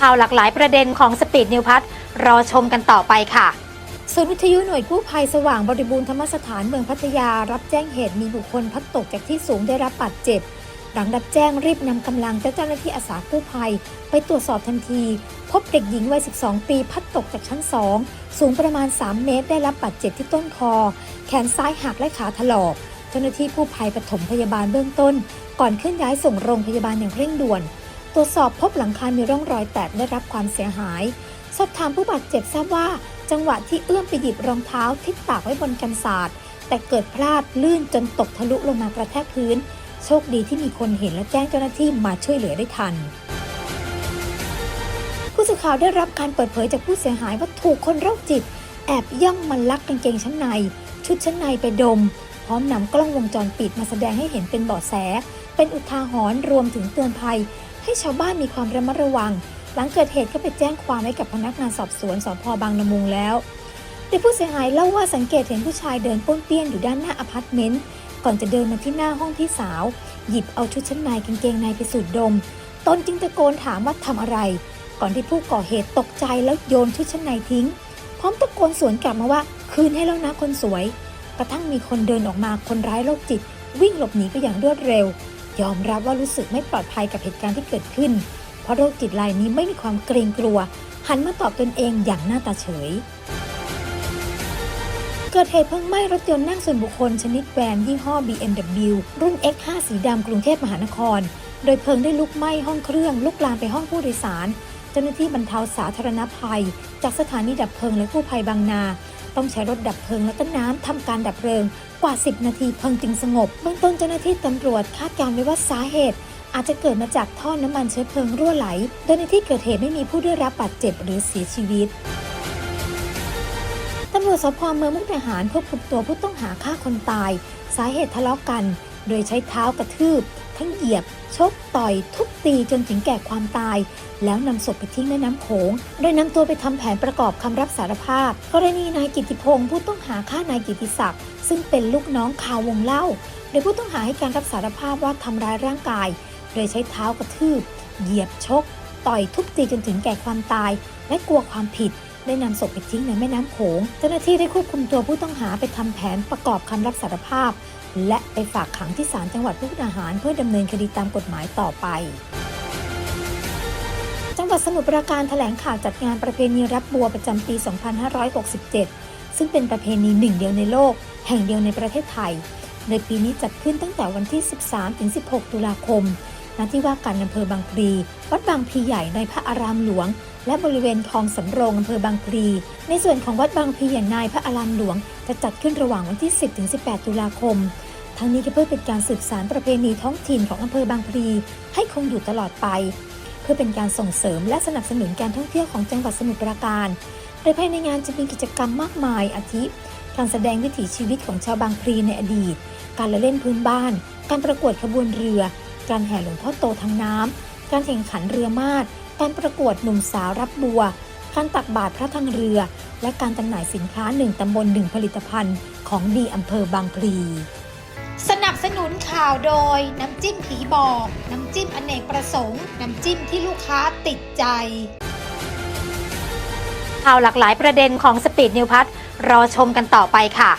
ข่าวหลากหลายประเด็นของสปีดนิวพัทรอชมกันต่อไปค่ะศูนย์วิทยุหน่วยกู้ภัยสว่างบริบูรณ์ธรรมสถานเมืองพัทยา รับแจ้งเหตุมีบุคคลพัดตกจากที่สูงได้รับบาดเจ็บ หลังรับแจ้งรีบนำกำลังเจ้าหน้าที่อาสากู้ภัย ไปตรวจสอบทันที พบเด็กหญิงวัย 12 ปีพัดตกจากชั้น 2 สูงประมาณ 3 เมตร ได้รับบาดเจ็บที่ต้นคอ แขนซ้ายหักและขาถลอก เจ้าหน้าที่กู้ภัยปฐมพยาบาลเบื้องต้น ก่อนเคลื่อนย้ายส่งโรงพยาบาลอย่างเร่งด่วน ตรวจสอบพบหลังคา มีร่องรอยแตกได้รับความเสียหาย สอบถามผู้บาดเจ็บทราบว่า จังหวะที่เอื้อมไปหยิบรองเท้าที่ตากไว้บนกันศาสตร์แต่เกิดพลาดลื่นจนตกทะลุลงมากระแทกพื้น โชคดีที่มีคนเห็นและแจ้งเจ้าหน้าที่มาช่วยเหลือได้ทัน ผู้สื่อข่าวได้รับการเปิดเผยจากผู้เสียหายว่าถูกคนโรคจิต แอบย่องมาลักกางเกงชั้นใน ชุดชั้นในไปดม พร้อมนำกล้องวงจรปิดมาแสดงให้เห็นเป็นเบาะแส เป็นอุทาหรณ์รวมถึงเตือนภัย ให้ชาวบ้านมีความระมัดระวัง หลังเกิดเหตุก็ไปแจ้งความไว้กับพนักงานสอบสวนสพบางละมุงแล้วโดยผู้เสียหายเล่าว่าสังเกตเห็นผู้ชายเดินป้วนเปี้ยนอยู่ด้านหน้าอพาร์ตเมนต์ก่อนจะเดินมาที่หน้าห้องพี่สาว หยิบเอาชุดชั้นในกางเกงในไปสูดดม ตนจึงตะโกนถามว่าทำอะไร ก่อนที่ผู้ก่อเหตุตกใจแล้วโยนชุดชั้นในทิ้ง พร้อมตะโกนสวนกลับมาว่าคืนให้แล้วนะคนสวย กระทั่งมีคนเดินออกมาคนร้ายโรคจิต วิ่งหลบหนีไปอย่างรวดเร็ว ยอมรับว่ารู้สึกไม่ปลอดภัยกับเหตุการณ์ที่เกิดขึ้น เพราะโรคจิตรายนี้ไม่มีความเกรงกลัว หันมาตอบตนเองอย่างหน้าตาเฉย เกิดเหตุเพลิงไหม้รถยนต์นั่งส่วนบุคคลชนิดแวนยี่ห้อ BMW รุ่น X5 สีดำกรุงเทพมหานคร โดยเพลิงได้ลุกไหม้ห้องเครื่อง ลุกลามไปห้องผู้โดยสาร เจ้าหน้าที่บรรเทาสาธารณภัย จากสถานีดับเพลิงและกู้ภัยบางนา ต้องใช้รถดับเพลิงและก็น้ำทำการดับเพลิงกว่า 10 นาทีเพลิงจึงสงบเบื้องต้นเจ้าหน้าที่ตำรวจคาดการณ์ไว้ว่าสาเหตุ อาจจะเกิดมาจากท่อน้ำมันเชื้อเพลิงรั่วไหล โดยในที่เกิดเหตุไม่มีผู้ได้รับบาดเจ็บหรือเสียชีวิตตำรวจสพเมืองมุกดาหารควบคุมตัวผู้ต้องหาฆ่าคนตาย สาเหตุทะเลาะกัน โดยใช้เท้ากระทืบ ทั้งเหยียบ ชกต่อยทุบตีจนถึงแก่ความตาย แล้วนำศพไปทิ้งในน้ำโขงโดยนำตัวไปทำแผนประกอบคำรับสารภาพ กรณีนายกิติพงศ์ผู้ต้องหาฆ่านายกิติศักดิ์ซึ่งเป็นลูกน้องข่าววงเล่า โดยผู้ต้องหาให้การรับสารภาพว่าทำร้ายร่างกาย โดยใช้เท้ากระทืบ เหยียบชก ต่อยทุบตีจนถึงแก่ความตาย และกลัวความผิดได้นำศพไปทิ้งในแม่น้ำโขง เจ้าหน้าที่ได้ควบคุมตัวผู้ต้องหาไปทำแผนประกอบคำรับสารภาพ และไปฝากขังที่ศาลจังหวัดมุกดาหารเพื่อดำเนินคดีตามกฎหมายต่อไป จังหวัดสมุทรปราการแถลงข่าวจัดงานประเพณีรับบัวประจำปี 2567 ซึ่งเป็นประเพณีหนึ่งเดียวในโลก แห่งเดียวในประเทศไทยโดยปีนี้จัดขึ้นตั้งแต่วันที่ 13-16 ตุลาคมณที่ว่าการอำเภอบางพลีวัดบางพลีใหญ่ในพระอารามหลวง และบริเวณคลองสำโรงอำเภอบางพลี ในส่วนของวัดบางพลีใหญ่ในายพระอารามหลวง จะจัดขึ้นระหว่างวันที่ 10-18 ตุลาคม ทั้งนี้ก็เพื่อเป็นการสืบสานประเพณีท้องถิ่นของอำเภอบางพลีให้คงอยู่ตลอดไป เพื่อเป็นการส่งเสริมและสนับสนุนการท่องเที่ยวของจังหวัดสมุทรปราการ โดยภายในงานจะมีกิจกรรมมากมายอาทิ การแสดงวิถีชีวิตของชาวบางพลีในอดีต การละเล่นพื้นบ้าน การประกวดขบวนเรือ การแห่หลวงพ่อโตทางน้ำการแข่งขันเรือมาด การประกวดหนุ่มสาวรับบัว การตักบาตรพระทางเรือ และการจำหน่ายสินค้าหนึ่งตำบลหนึ่งผลิตภัณฑ์ ของดีอำเภอบางพลี สนับสนุนข่าวโดย น้ำจิ้มผีบอก น้ำจิ้มอเนกประสงค์ น้ำจิ้มที่ลูกค้าติดใจข่าวหลากหลายประเด็นของสปีดนิวพัทรอชมกันต่อไปค่ะ